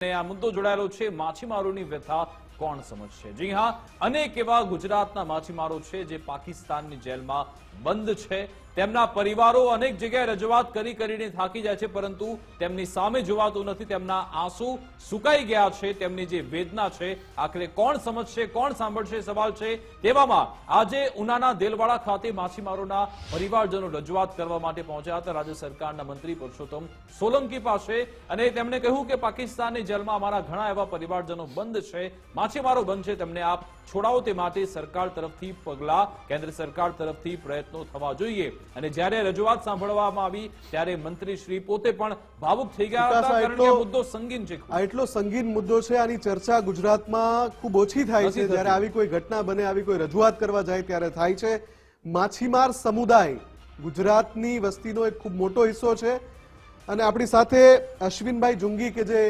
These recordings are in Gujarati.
આ મુદ્દો જોડાયેલો છે માછીમારોની વ્યથા કોણ સમજશે? જી હા, અનેક એવા ગુજરાતના માછીમારો છે જે પાકિસ્તાનની જેલમાં બંધ છે. તેમના પરિવારો અનેક જગ્યાએ રજૂઆત કરી કરીને થાકી જાય છે, પરંતુ તેમની સામે જોવાતું નથી. તેમના આંસુ સુકાઈ ગયા છે, તેમની જે વેદના છે, આખરે કોણ સમજશે, કોણ સાંભળશે સવાલ છે. તેવામાં આજે ઉનાના દેલવાડા ખાતે માછીમારોના પરિવારજનો રજૂઆત કરવા માટે પહોંચ્યા હતા. રાજ્ય સરકારના મંત્રી પુરુષોત્તમ સોલંકી પાસે અને તેમણે કહ્યું કે પાકિસ્તાનની જેલમાં અમારા ઘણા એવા પરિવારજનો બંધ છે. માછીમારો બંધ છે. તેમને આપ છોડાવો તે માટે સરકાર તરફથી પગલા કેન્દ્ર સરકાર તરફથી પ્રયત્નો થવા જોઈએ. અને જ્યારે રજૂઆત સાંભળવામાં આવી ત્યારે મંત્રી શ્રી પોતે પણ ભાવુક થઈ ગયા હતા. કારણ કે મુદ્દો સંગીન છે આ એટલો સંગીન મુદ્દો છે આની ચર્ચા ગુજરાતમાં ખૂબ ઓછી થાય છે. જ્યારે આવી કોઈ ઘટના બને આવી કોઈ રજૂઆત કરવા જાય ત્યારે થાય છે. માછીમાર સમુદાય ગુજરાતની વસ્તીનો એક ખૂબ મોટો હિસ્સો છે. અને આપણી સાથે અશ્વિનભાઈ જુંગી કે જે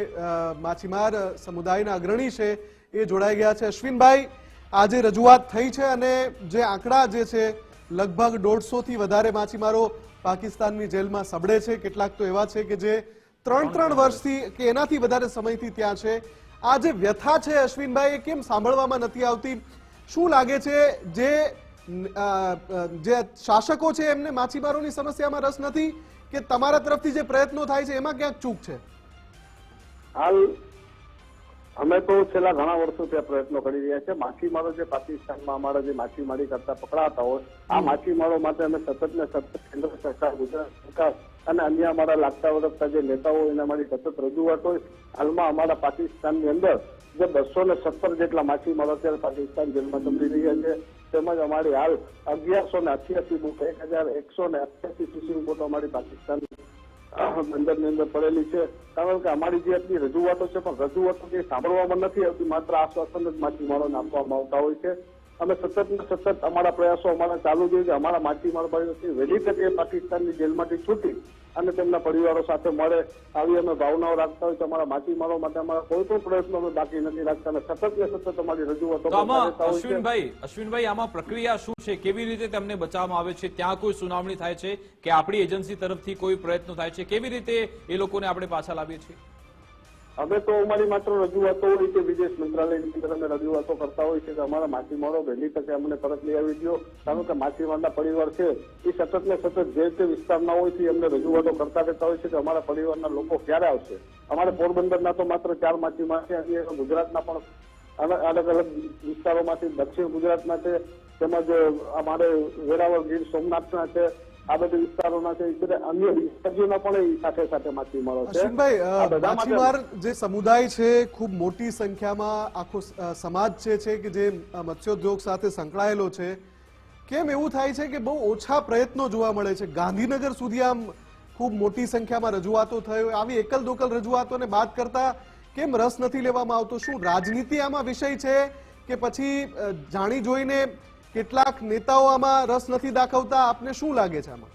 માછીમાર સમુદાયના અગ્રણી છે એ જોડાઈ ગયા છે. અશ્વિનભાઈ, આજે રજૂઆત થઈ છે અને જે આંકડા જે છે, લગભગ દોઢસો થી વધારે માછીમારો પાકિસ્તાનની જેલમાં સબડે છે. કેટલાક તો એવા છે કે જે ત્રણ ત્રણ વર્ષથી કે એનાથી વધારે સમયથી ત્યાં છે. આ જે વ્યથા છે અશ્વિનભાઈ, એ કેમ સાંભળવામાં નથી આવતી? શું લાગે છે જે જે શાસકો છે એમને માછીમારોની સમસ્યામાં રસ નથી? કે તમારા તરફથી જે પ્રયત્નો થાય છે, એમાં ક્યાંક ચૂક છે? હાલ અમે તો છેલ્લા ઘણા વર્ષોથી આ પ્રયત્નો કરી રહ્યા છે માછીમારો જે પાકિસ્તાનમાં અમારા જે માછીમારી કરતા પકડાતા હોય આ માછીમારો માટે અમે સતત ને સતત કેન્દ્ર સરકાર ગુજરાત સરકાર અને અન્ય અમારા લાગતા વળગતા જે નેતાઓ એને અમારી સતત રજૂઆત હોય. હાલમાં અમારા પાકિસ્તાનની અંદર જે બસો ને સત્તર જેટલા માછીમારો અત્યારે પાકિસ્તાન જેલમાં દમડી રહ્યા છે. તેમજ અમારી હાલ અગિયારસો ને અઠ્યાસી બુક એક હજાર એકસો ને અઠ્યાસી ફિશિંગ બોટો અમારી પાકિસ્તાન બંદરની અંદર પડેલી છે. કારણ કે અમારી જે આપણી રજૂઆતો છે, પણ રજૂઆતો કઈ સાંભળવામાં નથી આવતી. માત્ર આશ્વાસન જ માછીમારોને આપવામાં આવતા હોય છે. અમે સતત ને સતત અમારા પ્રયાસો અમારા ચાલુ જોઈએ કે અમારા માછીમારો ભાઈઓથી વહેલી તકે પાકિસ્તાનની જેલમાંથી છૂટી અને તેમના પરિવારો સાથે મળે આવી અમે ભાવનાઓ રાખતા હોય તો અમારા માછીમારો માટે અમારા કોઈ પણ પ્રયત્નો અમે બાકી નથી રાખતા અને સતત ને સતત અમારી રજૂઆતો. અશ્વિનભાઈ અશ્વિનભાઈ આમાં પ્રક્રિયા શું છે? કેવી રીતે તેમને બચાવવામાં આવે છે? ત્યાં કોઈ સુનાવણી થાય છે કે આપણી એજન્સી તરફથી કોઈ પ્રયત્નો થાય છે? કેવી રીતે એ લોકોને આપણે પાછા લાવીએ છીએ? અમે તો અમારી માત્ર રજૂઆતો કે વિદેશ મંત્રાલયની અંદર અમે રજૂઆતો કરતા હોય છે કે અમારા માછીમારો વહેલી તકે અમને પરત લઈ આવી દો કારણ કે માછીમારના પરિવાર છે, એ સતત ને સતત જે તે વિસ્તારના હોય છે અમને રજૂઆતો કરતા રહેતા હોય છે કે અમારા પરિવારના લોકો ક્યારે આવશે? અમારે પોરબંદરના તો માત્ર ચાર માછીમાર છે, અને ગુજરાતના પણ અલગ અલગ વિસ્તારોમાંથી દક્ષિણ ગુજરાતના છે, તેમજ અમારે વેરાવળ ગીર સોમનાથના છે આ બધા વિસ્તારોના છે બધા અન્ય રાજ્યોના પણ સાથે સાથે માછીમારો છે. અશ્વિનભાઈ માછીમાર જે સમુદાય છે ખૂબ મોટી સંખ્યામાં આખો સમાજ છે છે કે જે મત્સ્યોદ્યોગ સાથે સંકળાયેલો છે કેમ એવું થાય છે કે બહુ ઓછા પ્રયત્નો જોવા મળે છે? ગાંધીનગર સુધી આમ ખૂબ મોટી સંખ્યામાં રજૂઆતો થયો આવી એકલ દોકલ રજૂઆતોને બાદ કરતા કેમ રસ નથી લેવામાં આવતો? શું રાજનીતિ આમાં વિષય છે કે પછી જાણી જોઈને કેટલાક નેતાઓ આમાં રસ નથી દાખવતા. આપને શું લાગે છે આમાં?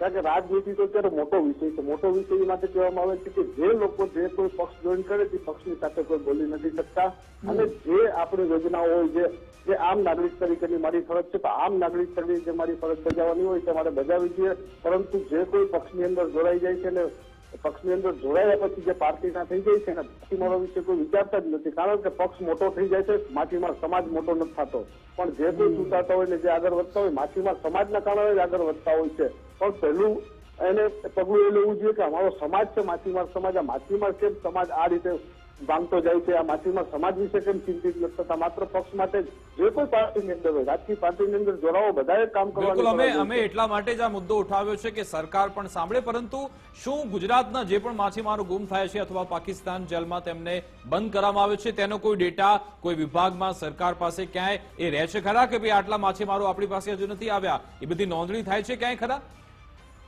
કારણ કે રાજનીતિ તો અત્યારે મોટો વિષય છે. મોટો વિષય એ માટે કહેવામાં આવે છે કે જે લોકો જે કોઈ પક્ષ જોઈન કરે તે પક્ષની સાથે કોઈ બોલી નથી શકતા. અને જે આપણી યોજનાઓ હોય જે જે આમ નાગરિક તરીકેની મારી ફરજ છે તો આમ નાગરિક તરીકે જે મારી ફરજ બજાવવાની હોય તે મારે બજાવવી જોઈએ. પરંતુ જે કોઈ પક્ષની અંદર જોડાઈ જાય છે ને પક્ષની અંદર જોડાયા પછી જે પાર્ટીના થઈ જાય છે એના માછીમારો વિશે કોઈ વિચારતા જ નથી. કારણ કે પક્ષ મોટો થઈ જાય છે માછીમાર સમાજ મોટો નથી થતો. પણ જે કોઈ ચૂંટાતા હોય ને જે આગળ વધતા હોય માછીમાર સમાજના કારણે જ આગળ વધતા હોય છે. પણ પહેલું એને પગલું એ લેવું જોઈએ કે અમારો સમાજ છે માછીમાર સમાજ આ માછીમાર કેમ સમાજ આ રીતે ભાંગતો જાય છે આ માછીમાર સમાજ વિશે કેમ ચિંતિત નથી? થતા માત્ર પક્ષ માટે જે કોઈ પાર્ટીની અંદર હોય રાજકીય પાર્ટીની અંદર જોડાવો બધાએ કામ કરવાનું અમે અમે એટલા માટે જ આ મુદ્દો ઉઠાવ્યો છે કે સરકાર પણ સાંભળે પરંતુ શું ગુજરાતના જે પણ માછીમારો ગુમ થાય છે અથવા પાકિસ્તાન જેલમાં તેમને બંધ કરવામાં આવે છે તેનો કોઈ ડેટા કોઈ વિભાગમાં સરકાર પાસે ક્યાંય એ રહે છે ખરા કે ભાઈ આટલા માછીમારો આપણી પાસે હજુ નથી આવ્યા? એ બધી નોંધણી થાય છે ક્યાંય ખરા?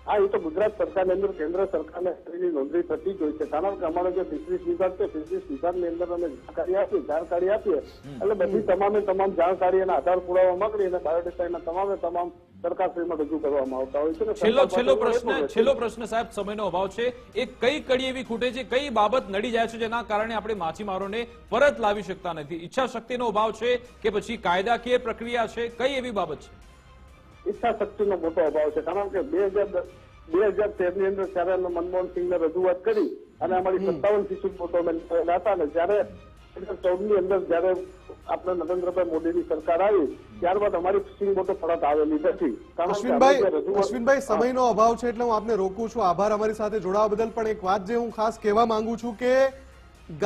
હા એ તો ગુજરાત સરકારની અંદર કેન્દ્ર સરકારને એની નોંધણી થતી જ હોય છે. કારણ કે અમારો જે ફિશરીઝ વિભાગ છે ફિશરીઝ વિભાગની અંદર અમે જાણકારી આપીએ જાણકારી આપીએ. એટલે બધી તમામે તમામ જાણકારી અને આધાર પુરાવા માંગણી અને બાયોડેટાના તમામે તમામ સરકારશ્રીમાં રજૂ કરવામાં આવતા હોય છે છેલ્લો છેલ્લો પ્રશ્ન છેલ્લો પ્રશ્ન સાહેબ સમયનો અભાવ છે. એ કઈ કડી એવી ખૂટે છે કઈ બાબત નડી જાય છે જેના કારણે આપણે માછીમારોને પરત લાવી શકતા નથી? ઈચ્છા શક્તિનો અભાવ છે કે પછી કાયદાકીય પ્રક્રિયા છે? કઈ એવી બાબત છે? ઈચ્છા શક્તિનો મોટો અભાવ છે. કારણ કે બે હજાર બે હજાર તેરની અંદર ત્યારે અમે મનમોહનસિંહને રજૂઆત કરી અને અમારી સત્તાવન શિશુ મોટો અમે હતા અને જયારે ચૌદની અંદર જયારે આપણે નરેન્દ્રભાઈ મોદીની સરકાર આવી ત્યારબાદ અમારી ફિશિંગ બોટો પરત આવેલી નથી. અશ્વિનભાઈ અશ્વિનભાઈ સમયનો અભાવ છે એટલે હું આપને રોકું છું. આભાર અમારી સાથે જોડાવા બદલ. પણ એક વાત જે હું ખાસ કહેવા માંગુ છું કે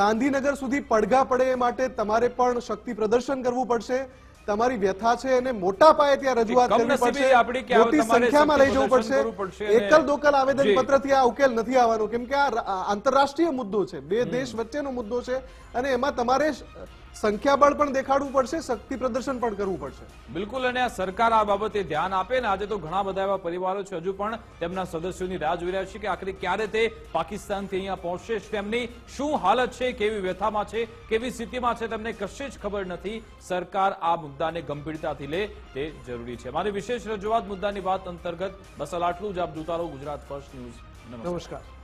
ગાંધીનગર સુધી પડઘા પડે એ માટે તમારે પણ શક્તિ પ્રદર્શન કરવું પડશે. તમારી વ્યથા છે અને મોટા પાયે ત્યાં રજૂઆત કરવી પડશે. મોટી સંખ્યામાં લઈ જવું પડશે. એકલ દોકલ આવેદન પત્ર પત્રથી આ ઉકેલ નથી આવવાનો. કેમ કે આ આંતરરાષ્ટ્રીય મુદ્દો છે. બે દેશ વચ્ચેનો મુદ્દો છે અને એમાં તમારે સંખ્યાબળ પણ દેખાડવું પડશે શક્તિ પ્રદર્શન પણ કરવું પડશે. બિલકુલ અને આ સરકાર આ બાબતે ધ્યાન આપે ને આજે તો ઘણા બધા એવા પરિવારો છે હજુ પણ તેમના સદસ્યોની રાહ જોઈ રહ્યા છે કે આખરે ક્યારે તે પાકિસ્તાનથી અહીંયા પહોંચશે તેમની શું હાલત છે કેવી વ્યથામાં છે કેવી સ્થિતિમાં છે તેમને કશે જ ખબર નથી. સરકાર આ મુદ્દાને ગંભીરતાથી લે તે જરૂરી છે. મારી વિશેષ રજૂઆત મુદ્દાની વાત અંતર્ગત બસ આટલું જ. આપ જોતા રહો ગુજરાત ફર્સ્ટ ન્યૂઝ. નમસ્કાર. નમસ્કાર.